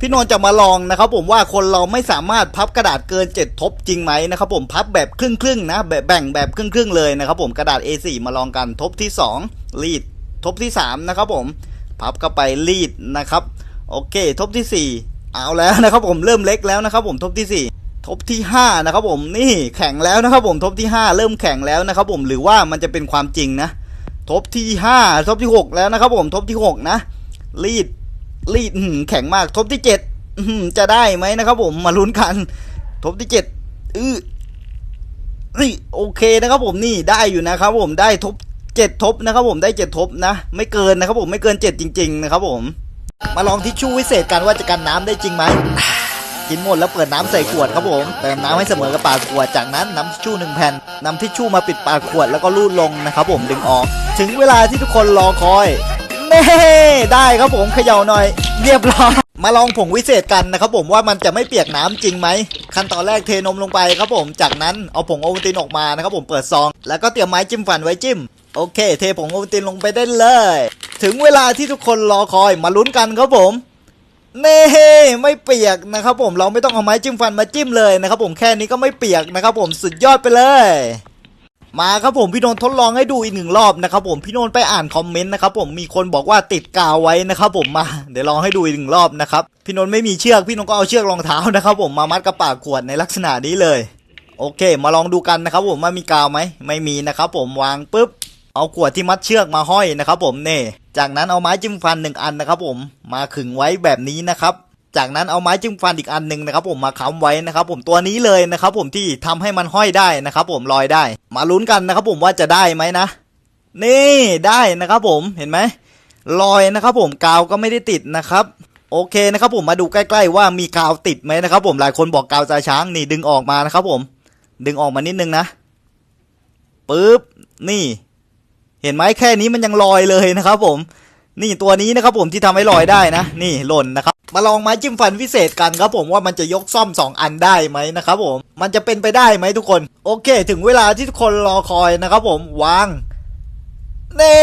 พี่นนท์จะมาลองนะครับผมว่าคนเราไม่สามารถพับกระดาษเกิน 7 ทบจริงไหมนะครับผมพับแบบครึ่งครึ่งๆนะแบบแบ่งแบบครึ่งครึ่งๆเลยนะครับผมกระดาษ A4 มาลองกันทบที่ 2 รีด ทบที่ 3 นะครับผมพับเข้าไปรีดนะครับโอเค ทบที่ 4 เอาแล้วนะครับผมเริ่มเล็กแล้วนะครับผมทบที่ 4ทบที่5นะครับผมนี่แข็งแล้วนะครับผมทบที่ 5 เริ่มแข็งแล้วนะครับผมหรือว่ามันจะเป็นความจริงนะ ทบที่ 5 ทบที่ 6 แล้วนะครับผมทบที่ 6 นะ รีด รีดแข็งมากทบที่เจ็ดจะได้ไหมนะครับ ผมมาลุ้นกัน ทบที่เจ็ดอือนี่โอเคนะครับ ผมนี่ได้อยู่นะครับ ผมได้ทบเจ็ดทบนะครับ ผมได้เจ็ดทบนะ ไม่เกินนะครับ ผมไม่เกินเจ็ดจริง ๆ นะครับ ผม มาลองทิชชู่วิเศษกันว่าจะกันน้ำได้จริงไหมกินหมดแล้วเปิดน้ำใส่ขวดครับผมเติมน้ำให้เสมอกับปากขวดจากนั้นน้ำทิชชู่หนึ่งแผ่นนำทิชชู่มาปิดปากขวดแล้วก็ลูดลงนะครับ ผมดึงออก ถึงเวลาที่ทุกคนรอคอย ได้ครับผมเขย่าหน่อย เรียบร้อยมาลองผงวิเศษกันนะครับผมว่ามันจะไม่เปียกน้ำจริงไหมขั้นตอนแรกเทนมลงไปครับผมจากนั้นเอาผงโอวัลตินออกมานะครับผมเปิดซอง แล้วก็เตรียมไม้จิ้มฟันไว้จิ้มโอเค เทผงโอวัลตินลงไปได้เลย ถึงเวลาที่ทุกคนรอคอยมาลุ้นกันครับผมเน่ไม่เปียกนะครับผมเราไม่ต้องเอาไม้จิ้มฟันมาจิ้มเลยนะครับผมแค่นี้ก็ไม่เปียกนะครับผมสุดยอดไปเลย มาครับผมพี่นนท์ทดลองให้ดูอีกหนึ่งรอบนะครับผมพี่นนท์ไปอ่านคอมเมนต์นะครับผมมีคนบอกว่าติดกาวไว้นะครับผมมาเดี๋ยวลองให้ดูอีกหนึ่งรอบนะครับพี่นนท์ไม่มีเชือกพี่นนท์ก็เอาเชือกรองเท้านะครับผมมามัดกระปากขวดในลักษณะนี้เลย โอเค มาลองดูกันนะครับผมว่ามีกาวไหมไม่มีนะครับผมวางปุ๊บเอาขวดที่มัดเชือกมาห้อยนะครับผมเน่จากนั้นเอาไม้จิ้มฟันหนึ่งอันนะครับผมมาขึงไว้แบบนี้นะครับ จากนั้นเอาไม้จิ้มฟันอีกอันหนึ่งนะครับผมมาค้ำไว้นะครับผมตัวนี้เลยนะครับผมที่ทำให้มันห้อยได้นะครับผมลอยได้ มาลุ้นกันนะครับผมว่าจะได้ไหมนะ นี่ได้นะครับผมเห็นไหมลอยนะครับผมกาวก็ไม่ได้ติดนะครับ โอเคนะครับผมมาดูใกล้ๆว่ามีกาวติดไหมนะครับผมหลายคนบอกกาวตาช้างนี่ดึงออกมานะครับผม ดึงออกมานิดนึงนะปึ๊บนี่ เห็นไหมแค่นี้มันยังลอยเลยนะครับผม นี่ตัวนี้นะครับผมที่ทำให้ลอยได้นะ นี่หล่นนะครับ มาลองไม้จิ้มฟันพิเศษกันครับผมว่ามันจะยกซ่อม 2 อันได้ไหมนะครับผมมันจะเป็นไปได้ไหมทุกคน โอเค ถึงเวลาที่ทุกคนรอคอยนะครับผมวางเน่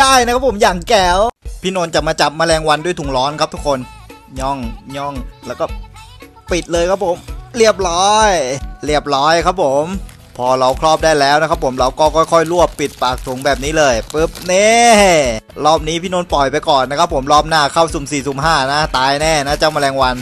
ได้นะครับผมอย่างแก้วพี่นนท์จะมาจับแมลงวันด้วยถุงร้อนครับทุกคนย่องย่องแล้วก็ปิดเลยครับผม เรียบร้อย เรียบร้อยครับผม พอเราครอบได้แล้วนะครับผมเราก็ค่อยๆรวบปิดปากถุงแบบนี้เลยปึ๊บเน่รอบนี้พี่นนท์ปล่อยไปก่อนนะครับผมรอบหน้าเข้าสุ่ม4สุ่ม5นะตายแน่นะเจ้าแมลงวัน